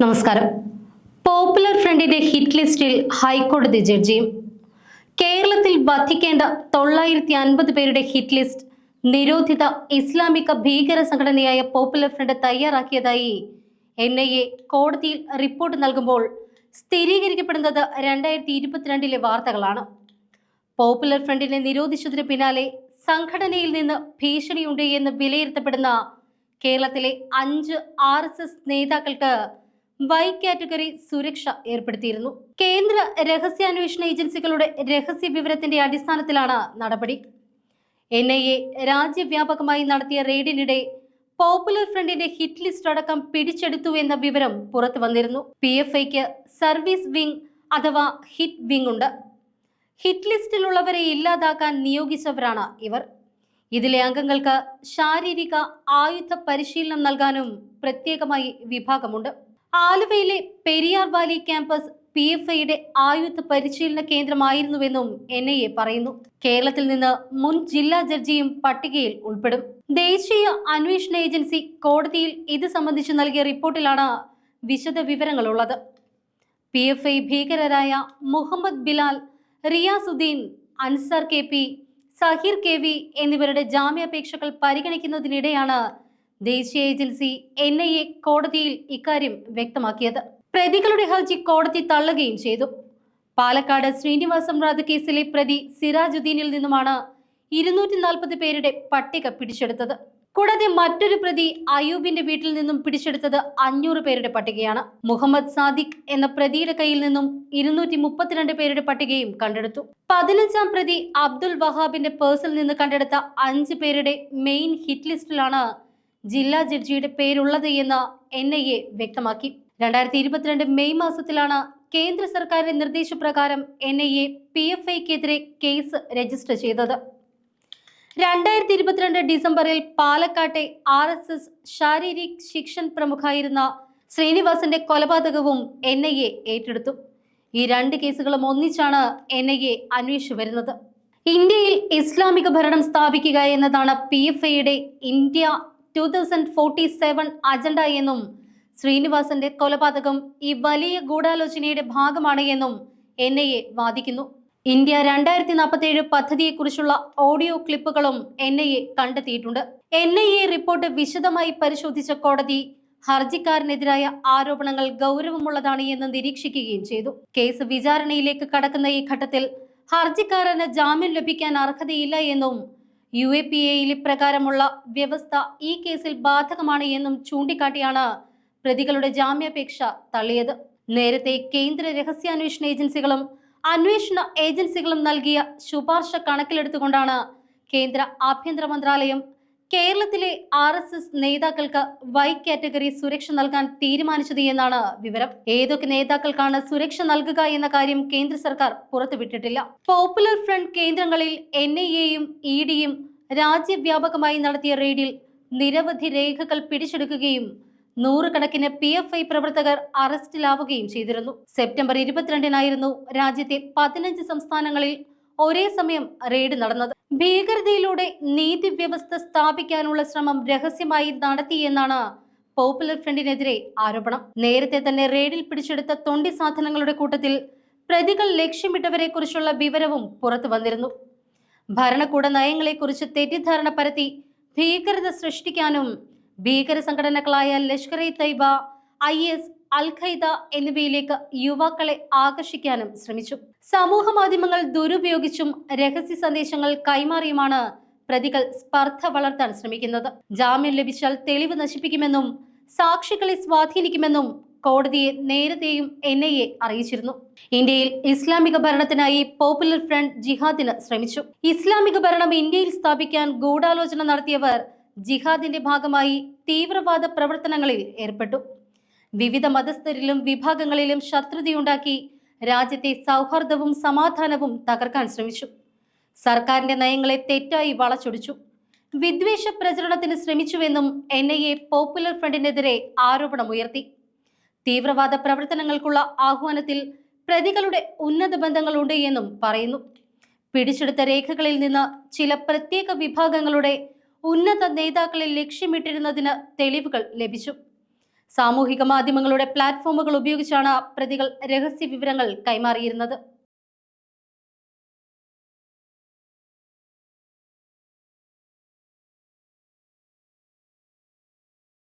നമസ്കാരം. പോപ്പുലർ ഫ്രണ്ടിന്റെ ഹിറ്റ് ലിസ്റ്റിൽ ഹൈക്കോടതി ജഡ്ജിയും കേരളത്തിൽ വധിക്കേണ്ട തൊള്ളായിരത്തി അൻപത് പേരുടെ ഹിറ്റ് ലിസ്റ്റ് നിരോധിത ഇസ്ലാമിക ഭീകര സംഘടനയായ പോപ്പുലർ ഫ്രണ്ട് തയ്യാറാക്കിയതായി എൻ ഐ എ കോടതിയിൽ റിപ്പോർട്ട് നൽകുമ്പോൾ സ്ഥിരീകരിക്കപ്പെടുന്നത് രണ്ടായിരത്തി ഇരുപത്തിരണ്ടിലെ വാർത്തകളാണ് പോപ്പുലർ ഫ്രണ്ടിനെ നിരോധിച്ചതിന് പിന്നാലെ സംഘടനയിൽ നിന്ന് ഭീഷണിയുണ്ട് എന്ന് വിലയിരുത്തപ്പെടുന്ന കേരളത്തിലെ അഞ്ച് ആർ നേതാക്കൾക്ക് വൈ കാറ്റഗറി സുരക്ഷ ഏർപ്പെടുത്തിയിരുന്നു. കേന്ദ്ര രഹസ്യാന്വേഷണ ഏജൻസികളുടെ രഹസ്യ വിവരത്തിന്റെ അടിസ്ഥാനത്തിലാണ് നടപടി. എൻ ഐ എ രാജ്യവ്യാപകമായി നടത്തിയ റെയ്ഡിനിടെ പോപ്പുലർ ഫ്രണ്ടിന്റെ ഹിറ്റ് ലിസ്റ്റ് അടക്കം പിടിച്ചെടുത്തു എന്ന വിവരം പുറത്തു വന്നിരുന്നു. പി എഫ് ഐക്ക് സർവീസ് വിംഗ് അഥവാ ഹിറ്റ് വിംഗ് ഉണ്ട്. ഹിറ്റ് ലിസ്റ്റിലുള്ളവരെ ഇല്ലാതാക്കാൻ നിയോഗിച്ചവരാണ് ഇവർ. ഇതിലെ അംഗങ്ങൾക്ക് ശാരീരിക ആയുധ പരിശീലനം നൽകാനും പ്രത്യേകമായി വിഭാഗമുണ്ട്. ആലുവയിലെ Periyar valley campus P F ഐയുടെ ആയുധ പരിശീലന കേന്ദ്രമായിരുന്നുവെന്നും എൻ ഐ എ പറയുന്നു. കേരളത്തിൽ നിന്ന് മുൻ ജില്ലാ ജഡ്ജിയും പട്ടികയിൽ ഉൾപ്പെടും. ദേശീയ അന്വേഷണ ഏജൻസി കോടതിയിൽ ഇത് സംബന്ധിച്ച് നൽകിയ റിപ്പോർട്ടിലാണ് വിശദ വിവരങ്ങളുള്ളത് P F I ഭീകരരായ Muhammad Bilal Riyasudheen Ansar K P Zaheer K V എന്നിവരുടെ ജാമ്യാപേക്ഷകൾ പരിഗണിക്കുന്നതിനിടെയാണ് ദേശീയ ഏജൻസി എൻ ഐ എ കോടതിയിൽ ഇക്കാര്യം വ്യക്തമാക്കിയത്. പ്രതികളുടെ ഹർജി കോടതി തള്ളുകയും ചെയ്തു. പാലക്കാട് ശ്രീനിവാസം റാദ് കേസിലെ പ്രതി സിറാജുദ്ദീനിൽ നിന്നുമാണ് ഇരുന്നൂറ്റി നാൽപ്പത് പേരുടെ പട്ടിക പിടിച്ചെടുത്തത്. കൂടാതെ മറ്റൊരു പ്രതി അയൂബിന്റെ വീട്ടിൽ നിന്നും പിടിച്ചെടുത്തത് അഞ്ഞൂറ് പേരുടെ പട്ടികയാണ്. മുഹമ്മദ് സാദിഖ് എന്ന പ്രതിയുടെ കയ്യിൽ നിന്നും ഇരുന്നൂറ്റി മുപ്പത്തിരണ്ട് പേരുടെ പട്ടികയും കണ്ടെടുത്തു. പതിനഞ്ചാം പ്രതി അബ്ദുൽ വഹാബിന്റെ പേഴ്സിൽ നിന്ന് കണ്ടെടുത്ത അഞ്ച് പേരുടെ മെയിൻ ഹിറ്റ് ലിസ്റ്റിലാണ് ജില്ലാ ജഡ്ജിയുടെ പേരുള്ളത് എന്ന് എൻ ഐ എ വ്യക്തമാക്കി. രണ്ടായിരത്തി ഇരുപത്തിരണ്ട് മെയ് മാസത്തിലാണ് കേന്ദ്ര സർക്കാരിന്റെ നിർദ്ദേശപ്രകാരം N I A P F ഐക്കെതിരെ case register ചെയ്തത്. രണ്ടായിരത്തി ഇരുപത്തിരണ്ട് ഡിസംബറിൽ പാലക്കാട്ടെ ആർ എസ് എസ് ശാരീരിക് ശിക്ഷൻ പ്രമുഖായിരുന്ന ശ്രീനിവാസന്റെ കൊലപാതകവും എൻ ഐ എ ഏറ്റെടുത്തു. ഈ രണ്ട് കേസുകളും ഒന്നിച്ചാണ് എൻ ഐ എ അന്വേഷിച്ചു വരുന്നത്. ഇന്ത്യയിൽ ഇസ്ലാമിക ഭരണം സ്ഥാപിക്കുക എന്നതാണ് പി എഫ് ഐയുടെ India two thousand forty seven agenda എന്നും ശ്രീനിവാസന്റെ കൊലപാതകം ഈ വലിയ ഗൂഢാലോചനയുടെ ഭാഗമാണ് എന്നും എൻ ഐ എ വാദിക്കുന്നു. ഇന്ത്യ രണ്ടായിരത്തി നാൽപ്പത്തി ഏഴ് പദ്ധതിയെക്കുറിച്ചുള്ള ഓഡിയോ ക്ലിപ്പുകളും എൻ ഐ എ കണ്ടെത്തിയിട്ടുണ്ട്. എൻ ഐ എ റിപ്പോർട്ട് വിശദമായി പരിശോധിച്ച കോടതി ഹർജിക്കാരനെതിരായ ആരോപണങ്ങൾ ഗൗരവമുള്ളതാണ് എന്ന് നിരീക്ഷിക്കുകയും ചെയ്തു. കേസ് വിചാരണയിലേക്ക് കടക്കുന്ന ഈ ഘട്ടത്തിൽ ഹർജിക്കാരന് ജാമ്യം ലഭിക്കാൻ അർഹതയില്ല എന്നും യു എ പി എയിൽ ഇപ്രകാരമുള്ള വ്യവസ്ഥ ഈ കേസിൽ ബാധകമാണ് എന്നും ചൂണ്ടിക്കാട്ടിയാണ് പ്രതികളുടെ ജാമ്യാപേക്ഷ തള്ളിയത്. നേരത്തെ കേന്ദ്ര രഹസ്യാന്വേഷണ ഏജൻസികളും അന്വേഷണ ഏജൻസികളും നൽകിയ ശുപാർശ കണക്കിലെടുത്തുകൊണ്ടാണ് കേന്ദ്ര ആഭ്യന്തര മന്ത്രാലയം കേരളത്തിലെ ആർ എസ് എസ് നേതാക്കൾക്ക് വൈ കാറ്റഗറി സുരക്ഷ നൽകാൻ തീരുമാനിച്ചത് എന്നാണ് വിവരം. ഏതൊക്കെ നേതാക്കൾക്കാണ് സുരക്ഷ നൽകുക എന്ന കാര്യം കേന്ദ്ര സർക്കാർ പുറത്തുവിട്ടിട്ടില്ല. പോപ്പുലർ ഫ്രണ്ട് കേന്ദ്രങ്ങളിൽ എൻ ഐ എയും ഇ ഡിയും രാജ്യവ്യാപകമായി നടത്തിയ റെയ്ഡിൽ നിരവധി രേഖകൾ പിടിച്ചെടുക്കുകയും നൂറുകണക്കിന് പി എഫ് ഐ പ്രവർത്തകർ അറസ്റ്റിലാവുകയും ചെയ്തിരുന്നു. സെപ്റ്റംബർ ഇരുപത്തിരണ്ടിനായിരുന്നു രാജ്യത്തെ പതിനഞ്ച് സംസ്ഥാനങ്ങളിൽ ഒരേ സമയം റെയ്ഡ് നടന്നത്. ഭീകരതയിലൂടെ നീതി വ്യവസ്ഥ സ്ഥാപിക്കാനുള്ള ശ്രമം രഹസ്യമായി നടത്തിയെന്നാണ് പോപ്പുലർ ഫ്രണ്ടിനെതിരെ ആരോപണം. നേരത്തെ തന്നെ റെയ്ഡിൽ പിടിച്ചെടുത്ത തൊണ്ടി സാധനങ്ങളുടെ കൂട്ടത്തിൽ പ്രതികൾ ലക്ഷ്യമിട്ടവരെ കുറിച്ചുള്ള വിവരവും പുറത്തു വന്നിരുന്നു. ഭരണകൂട നയങ്ങളെക്കുറിച്ച് തെറ്റിദ്ധാരണ പരത്തി ഭീകരത സൃഷ്ടിക്കാനും ഭീകര സംഘടനകളായ Lashkar e Taiba I S al Qaeda എന്നിവയിലേക്ക് യുവാക്കളെ ആകർഷിക്കാനും ശ്രമിച്ചു. സമൂഹ മാധ്യമങ്ങൾ ദുരുപയോഗിച്ചും രഹസ്യ സന്ദേശങ്ങൾ കൈമാറിയുമാണ് പ്രതികൾ സ്പർദ്ധ വളർത്താൻ ശ്രമിക്കുന്നത്. ജാമ്യം ലഭിച്ചാൽ തെളിവ് നശിപ്പിക്കുമെന്നും സാക്ഷികളെ സ്വാധീനിക്കുമെന്നും കോടതിയെ നേരത്തെയും എൻ ഐ എ അറിയിച്ചിരുന്നു. ഇന്ത്യയിൽ ഇസ്ലാമിക ഭരണത്തിനായി പോപ്പുലർ ഫ്രണ്ട് ജിഹാദിന് ശ്രമിച്ചു. ഇസ്ലാമിക ഭരണം ഇന്ത്യയിൽ സ്ഥാപിക്കാൻ ഗൂഢാലോചന നടത്തിയവർ ജിഹാദിന്റെ ഭാഗമായി തീവ്രവാദ പ്രവർത്തനങ്ങളിൽ ഏർപ്പെട്ടു. വിവിധ മതസ്ഥരിലും വിഭാഗങ്ങളിലും ശത്രുതയുണ്ടാക്കി രാജ്യത്തെ സൗഹാർദ്ദവും സമാധാനവും തകർക്കാൻ ശ്രമിച്ചു. സർക്കാരിന്റെ നയങ്ങളെ തെറ്റായി വളച്ചൊടിച്ചു. വിദ്വേഷ പ്രചരണത്തിന് ശ്രമിച്ചുവെന്നും എൻ ഐ എ പോപ്പുലർ ഫ്രണ്ടിനെതിരെ ആരോപണമുയർത്തി തീവ്രവാദ പ്രവർത്തനങ്ങൾക്കുള്ള ആഹ്വാനത്തിൽ പ്രതികളുടെ ഉന്നത ബന്ധങ്ങളുണ്ട് എന്നും പറയുന്നു. പിടിച്ചെടുത്ത രേഖകളിൽ നിന്ന് ചില പ്രത്യേക വിഭാഗങ്ങളുടെ ഉന്നത നേതാക്കളെ ലക്ഷ്യമിട്ടിരുന്നതിന് തെളിവുകൾ ലഭിച്ചു. സാമൂഹിക മാധ്യമങ്ങളുടെ പ്ലാറ്റ്ഫോമുകൾ ഉപയോഗിച്ചാണ് പ്രതികൾ രഹസ്യ വിവരങ്ങൾ കൈമാറിയിരുന്നത്.